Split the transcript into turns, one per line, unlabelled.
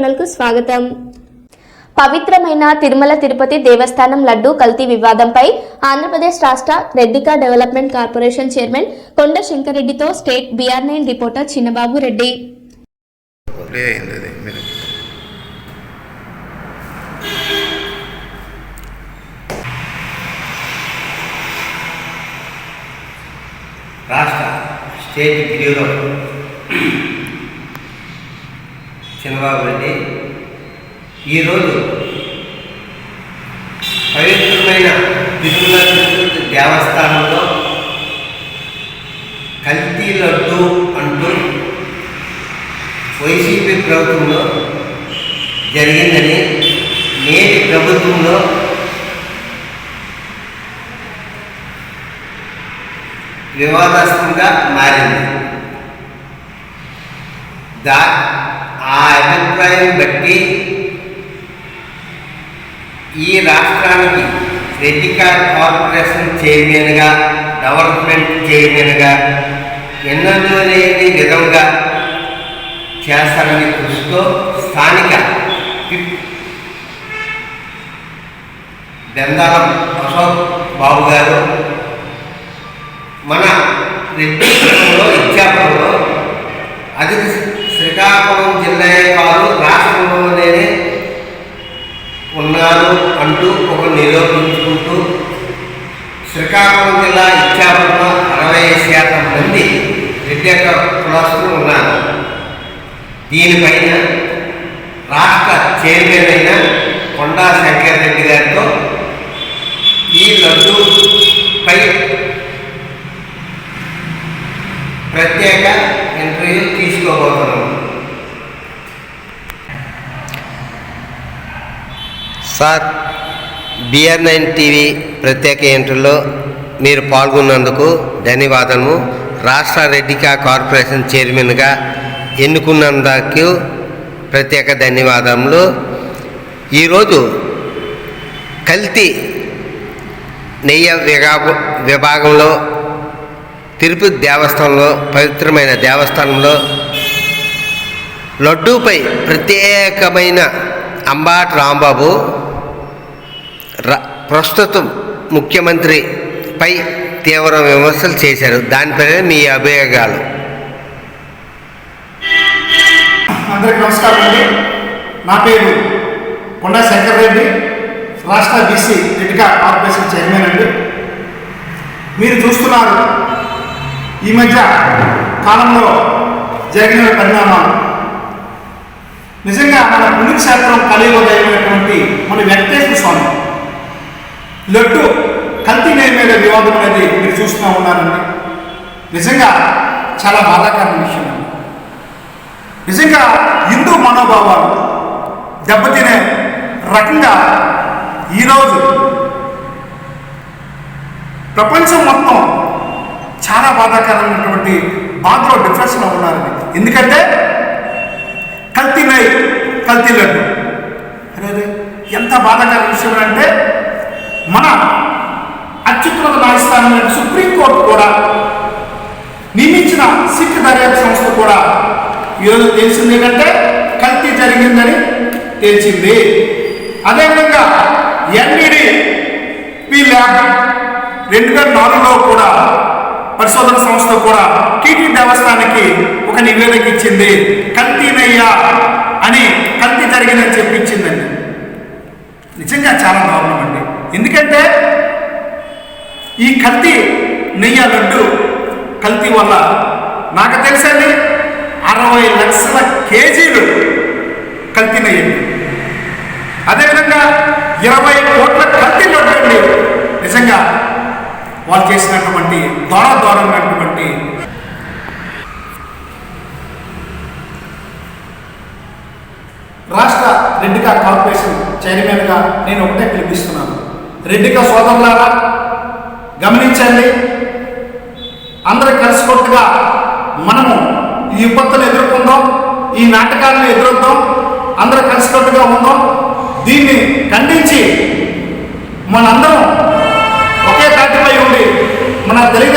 ఛానల్కు స్వాగతం. పవిత్రమైన తిరుమల తిరుపతి దేవస్థానం లడ్డు కల్తీ వివాదంపై ఆంధ్రప్రదేశ్ రాష్ట్ర రెడ్డికా development corporation chairman Konda శంకరెడ్డితో state BR nine reporter Chinnababu Reddy.
రాష్ట్ర స్టేట్ బ్యూరో చంద్రబాబు రెడ్డి ఈరోజు పవిత్రమైన తిరుమల తిరుపతి దేవస్థానంలో కల్తీ లడ్డు అంటూ వైసీపీ ప్రభుత్వంలో జరిగిందని నేటి ప్రభుత్వంలో వివాదాస్పదంగా మారింది. దా ఆ అభిప్రాయం బట్టి ఈ రాష్ట్రానికి రెడ్డికార్ కార్పొరేషన్ చైర్మన్గా డెవలప్మెంట్ చైర్మన్గా ఎన్నో లేని విధంగా చేస్తారని కృషితో స్థానిక బెందాలం అశోక్ బాబు గారు మన రెడ్డి ఇచ్చాపురంలో అది శ్రీకాకుళం రాష్ట్రంలోనే ఉన్నాను అంటూ ఒక నిరూపించుకుంటూ శ్రీకాకుళం జిల్లా ఇచ్చాపురంలో అరవై శాతం మంది ప్రత్యేక కులస్తులు ఉన్నారు. దీనిపైన రాష్ట్ర చైర్మన్ అయిన కొండా శంకర్ రెడ్డి గారితో ఈ లడ్డూపై ప్రత్యేక ఇంటర్వ్యూ తీసుకోబోతున్నాం. సార్ బిఆర్ నైన్ టీవీ ప్రత్యేక ఎంట్రీలో మీరు పాల్గొన్నందుకు ధన్యవాదము. రాష్ట్ర రెడ్డికా కార్పొరేషన్ చైర్మన్గా ఎన్నుకున్నందుకు ప్రత్యేక ధన్యవాదములు. ఈరోజు కల్తీ నెయ్యి విభాగంలో తిరుపతి దేవస్థానంలో పవిత్రమైన దేవస్థానంలో లడ్డూపై ప్రత్యేకమైన అంబాటి రాంబాబు ప్రస్తుతం ముఖ్యమంత్రిపై తీవ్ర విమర్శలు చేశారు. దానిపైన మీ అభియోగాలు
అందరికీ నమస్కారం అండి. నా పేరు కొండా శంకర్ రెడ్డి రాష్ట్ర బీసీ రెడ్డిగా కార్పొరేషన్ చైర్మన్ అండి. మీరు చూస్తున్నారు ఈ మధ్య కాలంలో జరిగిన పరిణామాలు. నిజంగా మన పుణ్యక్షేత్రం కలిలో జరిగినటువంటి మన వెంకటేశ్వర లడ్డు కల్తీ నేల మీద వివాదం అనేది మీరు చూస్తూ ఉన్నారండి. నిజంగా చాలా బాధాకరమైన విషయం నిజంగా హిందూ మనోభావాలు దెబ్బతినే రకంగా ఈరోజు ప్రపంచం మొత్తం చాలా బాధాకరమైనటువంటి బాధలో డిప్రెషన్లో ఉన్నారండి. ఎందుకంటే కల్తీ నై కల్తీ లడ్డు. అరే ఎంత బాధాకర విషయం అంటే మన అత్యున్నత న్యాయస్థానం సుప్రీంకోర్టు కూడా నియమించిన సిక్ దర్యాప్తు సంస్థ కూడా ఈరోజు తెలిసింది ఏంటంటే కల్తీ జరిగిందని తెలిసింది. అదేవిధంగా ఎన్ఈడి పి ల్యాబ్ రెండు వేల నాలుగులో కూడా పరిశోధన సంస్థ కూడా టీటీ దేవస్థానానికి ఒక నివేదిక ఇచ్చింది. కల్తీనయ్యా అని కల్తీ జరిగిందని చెప్పించిందండి. నిజంగా చాలా ఎందుకంటే ఈ కల్తీ నెయ్యి లడ్డు కల్తీ వల్ల నాకు తెలిసండి అరవై లక్షల కేజీలు కల్తీ నెయ్యి. అదేవిధంగా ఇరవై కోట్ల కల్తీ లడ్డు నిజంగా వాళ్ళు చేసినటువంటి దొర దొరమైనటువంటి రాష్ట్ర రెడ్డికా కార్పొరేషన్ చైర్మన్గా నేను ఒకటే పిలిపిస్తున్నాను రెడ్డిక సోదరులారా గమనించండి. అందరూ కలిసికొట్టుగా మనము ఈ విపత్తును ఎదుర్కొందాం ఈ నాటకాలను ఎదుర్కొందాం అందరూ కలిసికట్టుగా ఉందాం. దీన్ని ఖండించి మనందరం ఒకే తాటిపై ఉండి మన తెలుగు